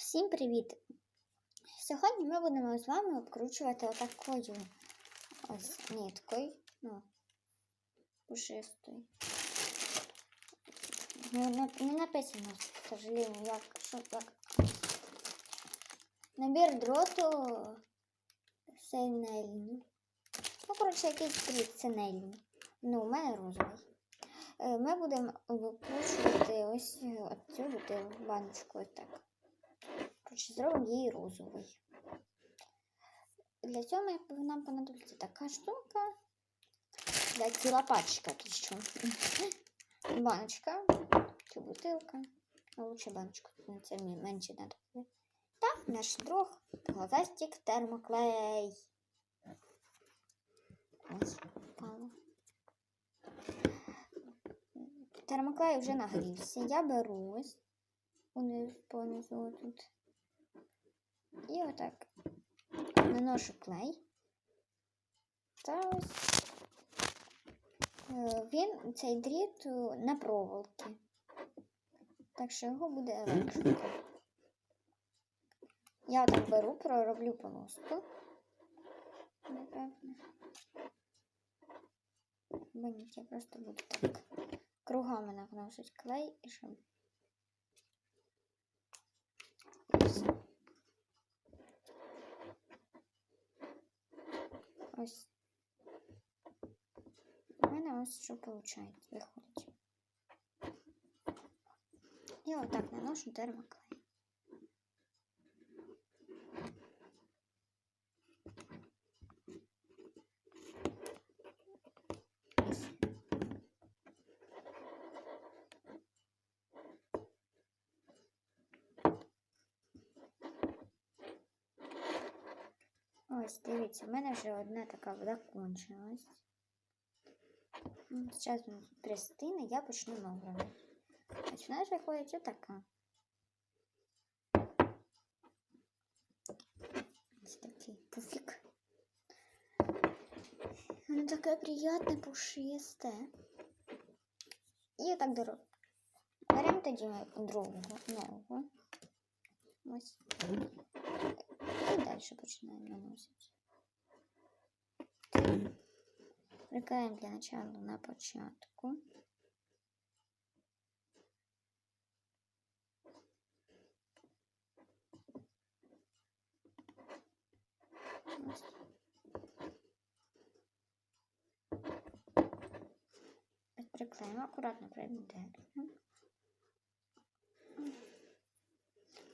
Всім привіт! Сьогодні ми будемо з вами обкручувати отакою ось ниткою, ну, пушистою. Ну, не, написано, сожалению, як, що, як. Набір дроту синельний. Ну, коротше, якийсь дріт синельний. Ну, у мене розовий. Е, Ми будемо викручувати ось е, цю баночку ось так. Коротше, зробимо її розовий. Для цього нам понадобиться така штука. Для ціла пачка що. Баночка чи. А лучше баночку, ну, це мені менше треба. Та наш друг глазастик термоклей. Термоклей вже нагрівся. Я беру ось понизу тут. І отак наношу клей. Та ось е, він цей дріт е, на проволоки. Так що його буде легше. Я так беру, пророблю полоску. Напевно. Бо ні, я просто буду так кругами наносить клей і щоб. Ось. У мене ось що виходить. І отак наношу термоклей. Ось. Ось, дивіться, в мене вже одна така закончилась. Зараз вона пристине, я почну нову. Ось вона ж виходить отака. Ось такий пуфік. Воно таке приятне, пушисте. І отак беру. Беремо тоді другу нову. Ось. Далі починаємо наносити. Приклеїмо для начала на початку. Ось Приклеїмо, акуратно.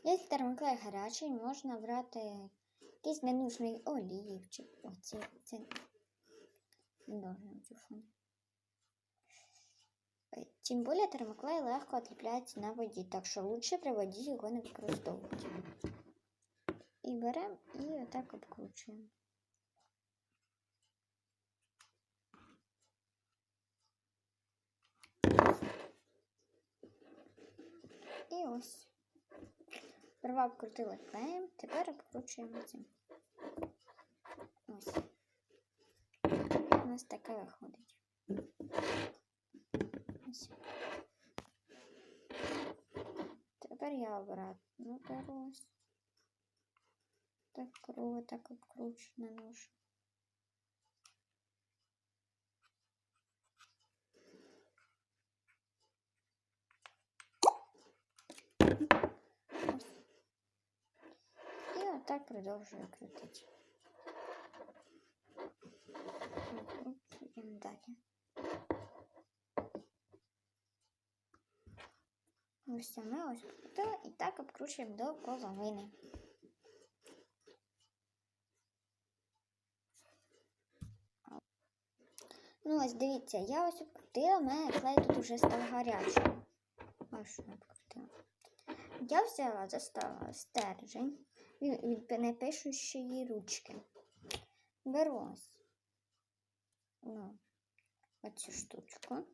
Якщо термоклей гарячий, можна брати якийсь ненужний олівчик. Оце це не должен телефон. Е, Тим більше термоклей легко отліпляється на воді, так що лучше при воді його не використовувати. І беремо і отак обкручуємо. І ось. Сперва обкрутили клеєм, тепер обкручуємо цим. Ось. У нас таке виходить. Ось. Тепер я обратно беру ось. Так круго так обкручу, наношу. І отак продовжую крутити. Крутимо далі. Ось ми ось покрутили і так обкручуємо до половини. Ну, ось дивіться, я ось обкрутила, у мене клей тут вже став гарячим. Ось що обкрутила. Я взяла, заставила стержень непишущої ручки. Беру ось ну, оцю штучку.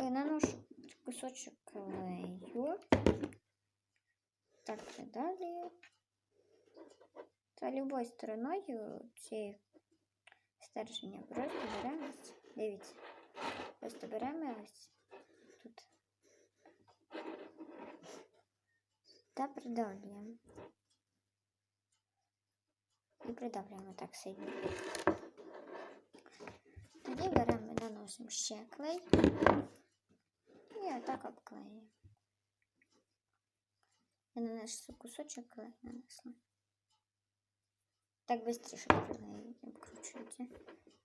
І наношу кусочок клею. Так, і далі. Та любою стороною цієї стерження просто беремо. Дивіться. Просто беремо ось та придавлюємо. І придавлюємо так сильно. Тоді беремо, наносимо ще клей і отак обклеюємо. Я нанесу кусочок клею нанесла. Так швидше клей обкручується.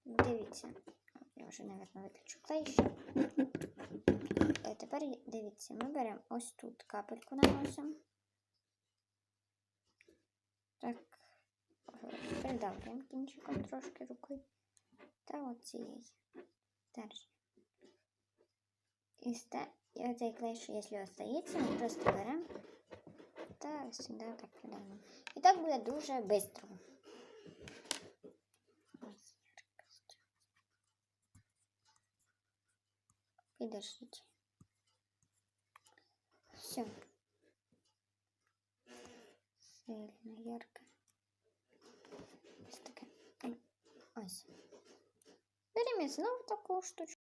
Дивіться, я вже, мабуть, виключу клей ще. Е, Тепер дивіться, ми беремо ось тут капельку наносимо. Так, е, придавлюємо кінчиком трошки рукою. Та оцієї. Держи. І, ста... і оцей клей, що якщо остається, ми просто беремо та сюди так придавимо. І так буде дуже швидко. Підождіть. Все. Сильно ярко. Ось таке. Ось. Штучку.